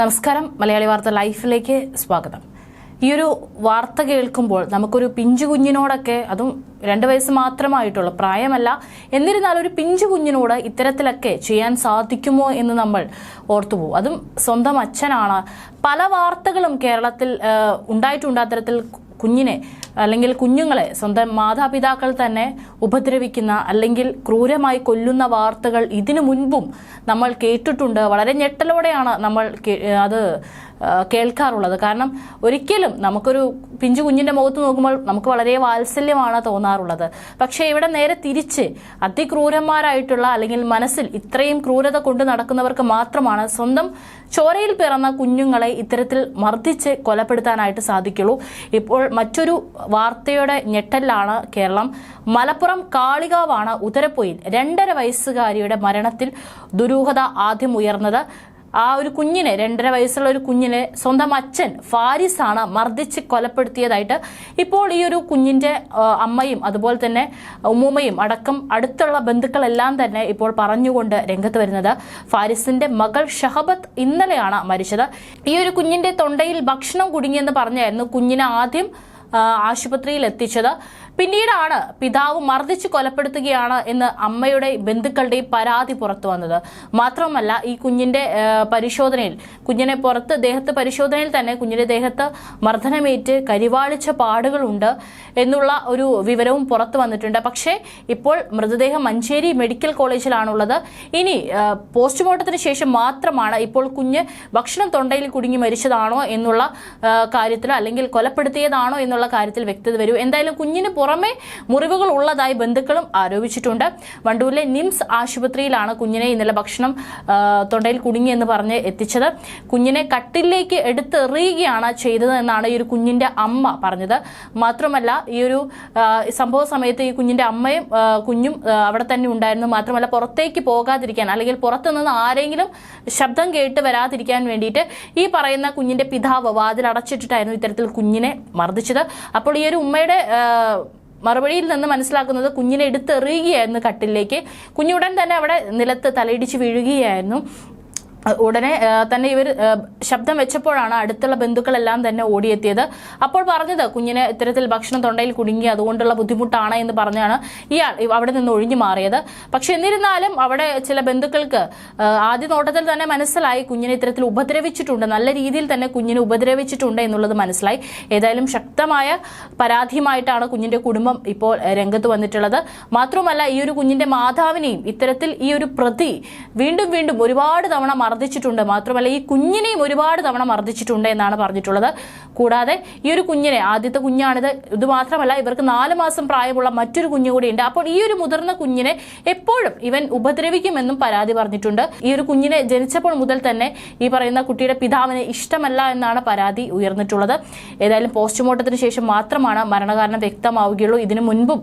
നമസ്കാരം. മലയാളി വാർത്ത ലൈഫിലേക്ക് സ്വാഗതം. ഈ ഒരു വാർത്ത കേൾക്കുമ്പോൾ നമുക്കൊരു പിഞ്ചു കുഞ്ഞിനോടൊക്കെ അതും രണ്ട് വയസ്സ് മാത്രമായിട്ടുള്ള പ്രായമല്ല എന്നിരുന്നാലും ഒരു പിഞ്ചു കുഞ്ഞിനോട് ഇത്തരത്തിലൊക്കെ ചെയ്യാൻ സാധിക്കുമോ എന്ന് നമ്മൾ ഓർത്തുപോകും. അതും സ്വന്തം അച്ഛനാണ്. പല വാർത്തകളും കേരളത്തിൽ ഉണ്ടായിട്ടുണ്ട്. അത്തരത്തിൽ കുഞ്ഞിനെ അല്ലെങ്കിൽ കുഞ്ഞുങ്ങളെ സ്വന്തം മാതാപിതാക്കൾ തന്നെ ഉപദ്രവിക്കുന്ന അല്ലെങ്കിൽ ക്രൂരമായി കൊല്ലുന്ന വാർത്തകൾ ഇതിനു മുൻപും നമ്മൾ കേട്ടിട്ടുണ്ട്. വളരെ ഞെട്ടലോടെയാണ് നമ്മൾ അത് കേൾക്കാറുള്ളത്. കാരണം ഒരിക്കലും നമുക്കൊരു പിഞ്ചു കുഞ്ഞിന്റെ മുഖത്ത് നോക്കുമ്പോൾ നമുക്ക് വളരെ വാത്സല്യമാണ് തോന്നാറുള്ളത്. പക്ഷേ ഇവിടെ നേരെ തിരിച്ച് അതിക്രൂരന്മാരായിട്ടുള്ള അല്ലെങ്കിൽ മനസ്സിൽ ഇത്രയും ക്രൂരത കൊണ്ട് നടക്കുന്നവർക്ക് മാത്രമാണ് സ്വന്തം ചോരയിൽ പിറന്ന കുഞ്ഞുങ്ങളെ ഇത്തരത്തിൽ മർദ്ദിച്ച് കൊലപ്പെടുത്താനായിട്ട് സാധിക്കുള്ളൂ. ഇപ്പോൾ മറ്റൊരു വാർത്തയുടെ ഞെട്ടലിലാണ് കേരളം. മലപ്പുറം കാളികാവാണ് ഉത്തരപ്പൊയിൽ രണ്ടര വയസ്സുകാരിയുടെ മരണത്തിൽ ദുരൂഹത ആദ്യം ഉയർന്നത്. ആ ഒരു കുഞ്ഞിനെ രണ്ടര വയസ്സുള്ള ഒരു കുഞ്ഞിനെ സ്വന്തം അച്ഛൻ ഫാരിസാണ് മർദ്ദിച്ച് കൊലപ്പെടുത്തിയതായിട്ട് ഇപ്പോൾ ഈ ഒരു കുഞ്ഞിന്റെ അമ്മയും അതുപോലെ തന്നെ ഉമ്മൂമ്മയും അടക്കം അടുത്തുള്ള ബന്ധുക്കളെല്ലാം തന്നെ ഇപ്പോൾ പറഞ്ഞുകൊണ്ട് രംഗത്ത് വരുന്നത്. ഫാരിസിന്റെ മകൾ ഷഹബത്ത് ഇന്നലെയാണ് മരിച്ചത്. ഈ ഒരു കുഞ്ഞിന്റെ തൊണ്ടയിൽ ഭക്ഷണം കുടുങ്ങിയെന്ന് പറഞ്ഞായിരുന്നു കുഞ്ഞിനെ ആദ്യം ആശുപത്രിയിൽ എത്തിച്ചത്. പിന്നീടാണ് പിതാവ് മർദ്ദിച്ച് കൊലപ്പെടുത്തുകയാണ് എന്ന് അമ്മയുടെ ബന്ധുക്കളുടെയും പരാതി പുറത്തു വന്നത്. മാത്രമല്ല ഈ കുഞ്ഞിന്റെ പരിശോധനയിൽ കുഞ്ഞിനെ പുറത്ത് ദേഹത്ത് പരിശോധനയിൽ തന്നെ കുഞ്ഞിന്റെ ദേഹത്ത് മർദ്ദനമേറ്റ് കരിവാളിച്ച പാടുകളുണ്ട് എന്നുള്ള ഒരു വിവരവും പുറത്തു വന്നിട്ടുണ്ട്. പക്ഷേ ഇപ്പോൾ മൃതദേഹം മഞ്ചേരി മെഡിക്കൽ കോളേജിലാണുള്ളത്. ഇനി പോസ്റ്റ്മോർട്ടത്തിന് ശേഷം മാത്രമാണ് ഇപ്പോൾ കുഞ്ഞ് ഭക്ഷണം തൊണ്ടയിൽ കുടുങ്ങി മരിച്ചതാണോ എന്നുള്ള കാര്യത്തിൽ അല്ലെങ്കിൽ കൊലപ്പെടുത്തിയതാണോ എന്നുള്ള കാര്യത്തിൽ വ്യക്തത വരൂ. എന്തായാലും കുഞ്ഞിന് പുറമെ മുറിവുകൾ ഉള്ളതായി ബന്ധുക്കളും ആരോപിച്ചിട്ടുണ്ട്. വണ്ടൂരിലെ നിംസ് ആശുപത്രിയിലാണ് കുഞ്ഞിനെ ഇന്നലെ ഭക്ഷണം തൊണ്ടയിൽ കുടുങ്ങി എന്ന് പറഞ്ഞ് എത്തിച്ചത്. കുഞ്ഞിനെ കട്ടിലേക്ക് എടുത്തെറിയുകയാണ് ചെയ്തത് എന്നാണ് ഈ ഒരു കുഞ്ഞിന്റെ അമ്മ പറഞ്ഞത്. മാത്രമല്ല ഈ ഒരു സംഭവ സമയത്ത് ഈ കുഞ്ഞിന്റെ അമ്മയും കുഞ്ഞും അവിടെ തന്നെ ഉണ്ടായിരുന്നു. മാത്രമല്ല പുറത്തേക്ക് പോകാതിരിക്കാൻ അല്ലെങ്കിൽ പുറത്തുനിന്ന് ആരെങ്കിലും ശബ്ദം കേട്ട് വരാതിരിക്കാൻ വേണ്ടിയിട്ട് ഈ പറയുന്ന കുഞ്ഞിന്റെ പിതാവ് വാതിൽ അടച്ചിട്ടിട്ടായിരുന്നു ഇത്തരത്തിൽ കുഞ്ഞിനെ മർദ്ദിച്ചത്. അപ്പോൾ ഈ ഒരു ഉമ്മയുടെ മറുപടിയിൽ നിന്ന് മനസ്സിലാക്കുന്നത് കുഞ്ഞിനെ എടുത്തെറിയുകയായിരുന്നു കട്ടിലേക്ക് കുഞ്ഞുടൻ തന്നെ അവിടെ നിലത്ത് തലയിടിച്ച് വീഴുകയായിരുന്നു. ഉടനെ തന്നെ ഇവർ ശബ്ദം വെച്ചപ്പോഴാണ് അടുത്തുള്ള ബന്ധുക്കളെല്ലാം തന്നെ ഓടിയെത്തിയത്. അപ്പോൾ പറഞ്ഞത് കുഞ്ഞിനെ ഇത്തരത്തിൽ ഭക്ഷണം തൊണ്ടയിൽ കുടുങ്ങി അതുകൊണ്ടുള്ള ബുദ്ധിമുട്ടാണ് എന്ന് പറഞ്ഞാണ് ഇയാൾ അവിടെ നിന്ന് ഒഴിഞ്ഞു മാറിയത്. പക്ഷെ എന്നിരുന്നാലും അവിടെ ചില ബന്ധുക്കൾക്ക് ആദ്യ നോട്ടത്തിൽ തന്നെ മനസ്സിലായി കുഞ്ഞിനെ ഇത്തരത്തിൽ ഉപദ്രവിച്ചിട്ടുണ്ട് നല്ല രീതിയിൽ തന്നെ കുഞ്ഞിനെ ഉപദ്രവിച്ചിട്ടുണ്ട് എന്നുള്ളത് മനസ്സിലായി. ഏതായാലും ശക്തമായ പരാതിയുമായിട്ടാണ് കുഞ്ഞിന്റെ കുടുംബം ഇപ്പോൾ രംഗത്ത് വന്നിട്ടുള്ളത്. മാത്രമല്ല ഈ ഒരു കുഞ്ഞിന്റെ മാതാവിനെയും ഇത്തരത്തിൽ ഈ ഒരു പ്രതി വീണ്ടും വീണ്ടും ഒരുപാട് തവണ മർദ്ദിച്ചിട്ടുണ്ട്. മാത്രമല്ല ഈ കുഞ്ഞിനെയും ഒരുപാട് തവണ മർദ്ദിച്ചിട്ടുണ്ട് എന്നാണ് പറഞ്ഞിട്ടുള്ളത്. കൂടാതെ ഈ ഒരു കുഞ്ഞിനെ ആദ്യത്തെ കുഞ്ഞാണിത് ഇത് മാത്രമല്ല ഇവർക്ക് നാല് മാസം പ്രായമുള്ള മറ്റൊരു കുഞ്ഞു കൂടിയുണ്ട്. അപ്പോൾ ഈ ഒരു മുതിർന്ന കുഞ്ഞിനെ എപ്പോഴും ഇവൻ ഉപദ്രവിക്കുമെന്നും പരാതി പറഞ്ഞിട്ടുണ്ട്. ഈ ഒരു കുഞ്ഞിനെ ജനിച്ചപ്പോൾ മുതൽ തന്നെ ഈ പറയുന്ന കുട്ടിയുടെ പിതാവിന് ഇഷ്ടമല്ല എന്നാണ് പരാതി ഉയർന്നിട്ടുള്ളത്. ഏതായാലും പോസ്റ്റ്മോർട്ടത്തിന് ശേഷം മാത്രമാണ് മരണകാരണം വ്യക്തമാവുകയുള്ളൂ. ഇതിനു മുൻപും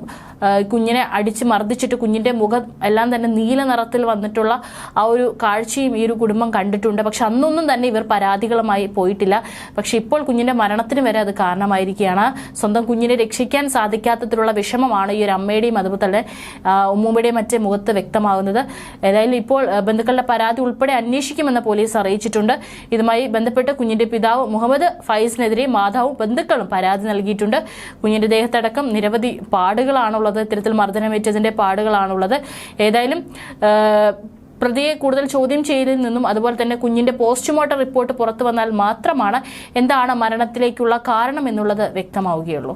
കുഞ്ഞിനെ അടിച്ച് മർദ്ദിച്ചിട്ട് കുഞ്ഞിന്റെ മുഖം എല്ലാം തന്നെ നീല നിറത്തിൽ വന്നിട്ടുള്ള ആ ഒരു കാഴ്ചയും ഈ ഒരു കണ്ടിട്ടുണ്ട്. പക്ഷെ അന്നൊന്നും തന്നെ ഇവർ പരാതികളുമായി പോയിട്ടില്ല. പക്ഷെ ഇപ്പോൾ കുഞ്ഞിന്റെ മരണത്തിന് വരെ അത് കാരണമായിരിക്കുകയാണ്. സ്വന്തം കുഞ്ഞിനെ രക്ഷിക്കാൻ സാധിക്കാത്തതിലുള്ള വിഷമമാണ് ഈ ഒരു അമ്മയുടെയും അതുപോലെ തന്നെ ഉമ്മൂമ്മയുടെയും മറ്റേ മുഖത്ത് വ്യക്തമാകുന്നത്. ഏതായാലും ഇപ്പോൾ ബന്ധുക്കളുടെ പരാതി ഉൾപ്പെടെ അന്വേഷിക്കുമെന്ന് പോലീസ് അറിയിച്ചിട്ടുണ്ട്. ഇതുമായി ബന്ധപ്പെട്ട് കുഞ്ഞിന്റെ പിതാവ് മുഹമ്മദ് ഫൈസിനെതിരെ മാതാവും ബന്ധുക്കളും പരാതി നൽകിയിട്ടുണ്ട്. കുഞ്ഞിന്റെ ദേഹത്തടക്കം നിരവധി പാടുകളാണുള്ളത്. ഇത്തരത്തിൽ മർദ്ദനമേറ്റതിന്റെ പാടുകളാണുള്ളത്. ഏതായാലും പ്രതിയെ കൂടുതൽ ചോദ്യം ചെയ്യലിൽ നിന്നും അതുപോലെ തന്നെ കുഞ്ഞിന്റെ പോസ്റ്റ്മോർട്ടം റിപ്പോർട്ട് പുറത്തു വന്നാൽ മാത്രമാണ് എന്താണ് മരണത്തിലേക്കുള്ള കാരണം എന്നുള്ളത് വ്യക്തമാവുകയുള്ളൂ.